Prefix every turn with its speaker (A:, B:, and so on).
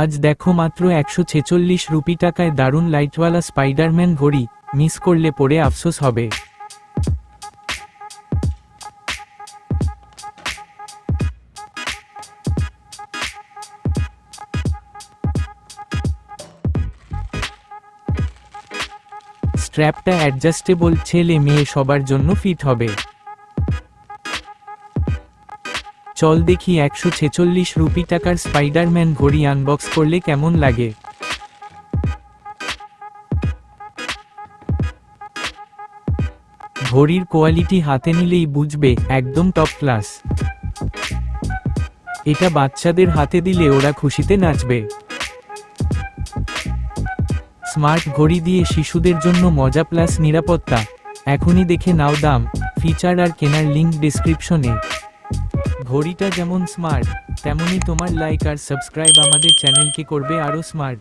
A: আজ দেখো মাত্র একশো ছেচল্লিশ রুপি টাকায় দারুণ লাইটওয়ালা স্পাইডারম্যান ঘড়ি, মিস করলে পরে আফসোস হবে। স্ট্র্যাপটা অ্যাডজাস্টেবল ছেলে মেয়ে সবার জন্য ফিট হবে। চল দেখি একশো ছেচল্লিশ রুপি টাকার স্পাইডারম্যান ঘড়ি আনবক্স করলে কেমন লাগে? ঘড়ির কোয়ালিটি হাতে নিলেই বুঝবে, একদম টপ ক্লাস এটা বাচ্চাদের হাতে দিলে ওরা খুশিতে নাচবে। স্মার্ট ঘড়ি দিয়ে শিশুদের জন্য মজা প্লাস নিরাপত্তা। এখনই দেখে নাও দাম ফিচার আর কেনার লিঙ্ক ডিসক্রিপশনে ঘড়িটা যেমন স্মার্ট তেমনি তোমার লাইক আর সাবস্ক্রাইব আমাদের চ্যানেলকে করবে আরও স্মার্ট